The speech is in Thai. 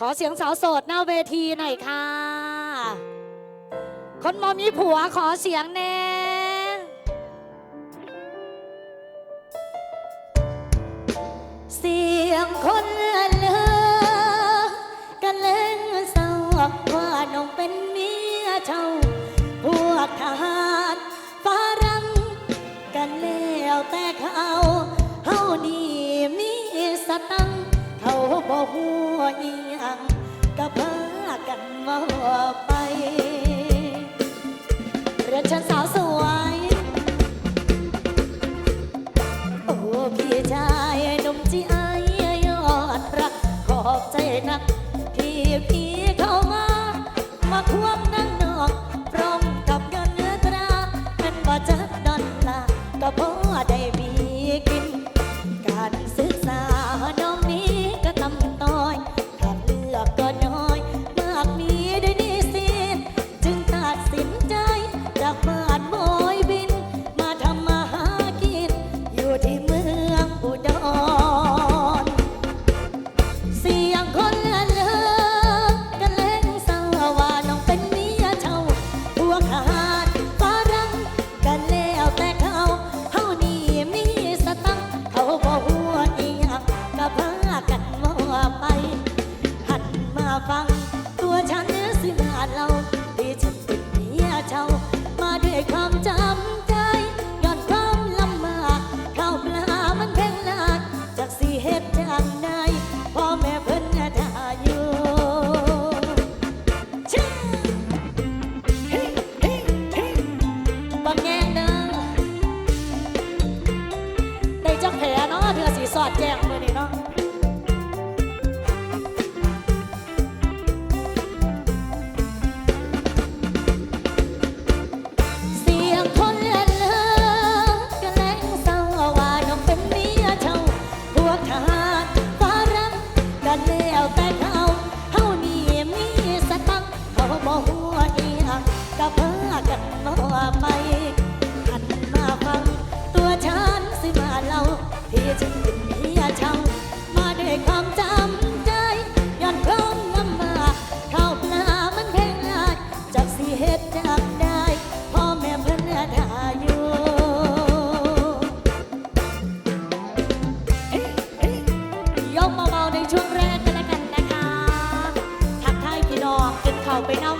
ขอเสียงสาวโสดหน้าเวทีหน่อยค่ะ คนมอมีผัวขอเสียงแน่เสียงคนเลือกันเล่นเศร้าว่าน้องเป็นเมียเจ้า พวกทหารฝรั่งกันแล้วแต่เขาเฮานี่มีสตังเขาบอกหัวอีหยังก็พา กันมาไป เรียนเชิญสาวสวย โอ้พี่ชายหนุ่มจีไอยอดรัก ขอบใจนัก ที่พี่เข้ามา มาควงนั่งนอกพร้อมกับเงินตราเป็นบ่จักดอนลาร์ก็พอได้มีกิน การศึก บังแงงเด้อได้จักแผลเนาะเธอสีสอดแจ้งมือนี่เนาะเสียงคนเล่นเลิกกันแล้งเศร้าว่าน้ กันต่อไปหันมาฟัง ตัวฉันสิมาเล่าที่ฉันเป็นเมียชาวมาด้วยความจำใจย้อนพร้อมงำมาข้าวปลามันแพงลายจากสีเฮ็ดจากได้พ่อแม่เพิ่นเนื้อาอยู่ยกเบาๆในช่วงแรกกันแล้วกันนะคะทักทายพี่น้องกินข้าวไปน้ำ